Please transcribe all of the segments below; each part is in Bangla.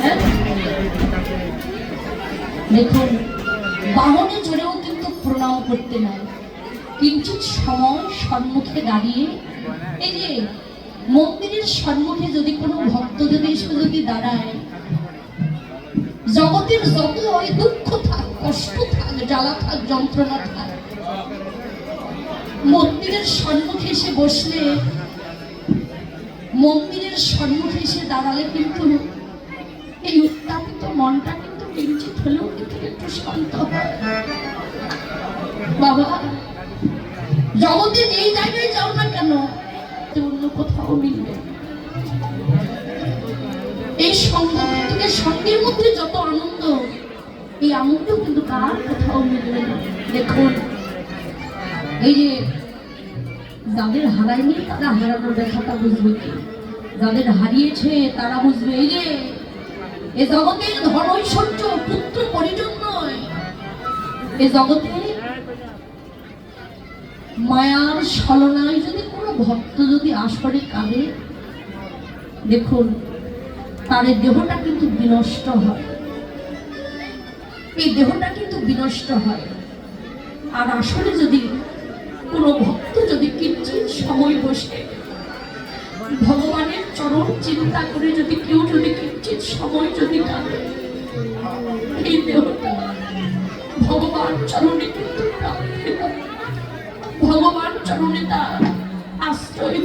হ্যাঁ? দেখুন, বাহনে চড়েও কিন্তু প্রণাম করতে নাই কিঞ্চিত সময় সম্মুখে দাঁড়িয়ে এই যে মন্দিরের সম্মুখে যদি কোনো ভক্ত যদি এসে যদি দাঁড়ায়, জগতের যত ওই দুঃখ থাক, কষ্ট থাক, জ্বালা থাক, যন্ত্রণা থাক, মন্দিরের সম্মুখে এসে বসলে, মন্দিরের সম্মুখে এসে দাঁড়ালে কিন্তু জগতে যেই জায়গায় কেন কোথাও যত আনন্দ, এই আনন্দ কিন্তু কার কোথাও মিলবে দেখুন, এই যে যাদের হারায়নি তারা হারানোর ব্যথাটা বুঝবে যাদের হারিয়েছে তারা বুঝবে এই যে এ জগতের ধন ঐশ্বর্য পুত্র পরিজন নয়। এ জগতে মায়ার ছলনায় যদি কোনো ভক্ত যদি আসরে কাঁদে, দেখুন তার দেহটা কিন্তু বিনষ্ট হয়। এই দেহটা কিন্তু বিনষ্ট হয়। আর আসলে যদি কোনো ভক্ত যদি কিঞ্চিত সময় বসে ভগবানের চরণ চিন্তা করে যদি কেউ যদি কিঞ্চিত সময় যদি এই দেহটা ভগবান চরণে কিন্তু ভগবান চরণে তার আশ্রয়।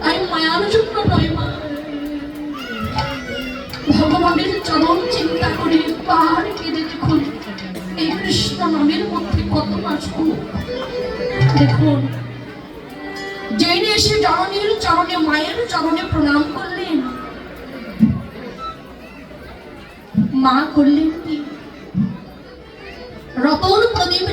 তাই মায়ার জন্য নয় মা ভগবানের চরণ চিন্তা করে পাহাড় কেঁদে দেখুন, এই কৃষ্ণ নামের মধ্যে কত সুখ দেখুন এসে জননীর চরণে মায়ের চরণে প্রণাম করলেন। মা করলেন কি? রতন প্রদীপ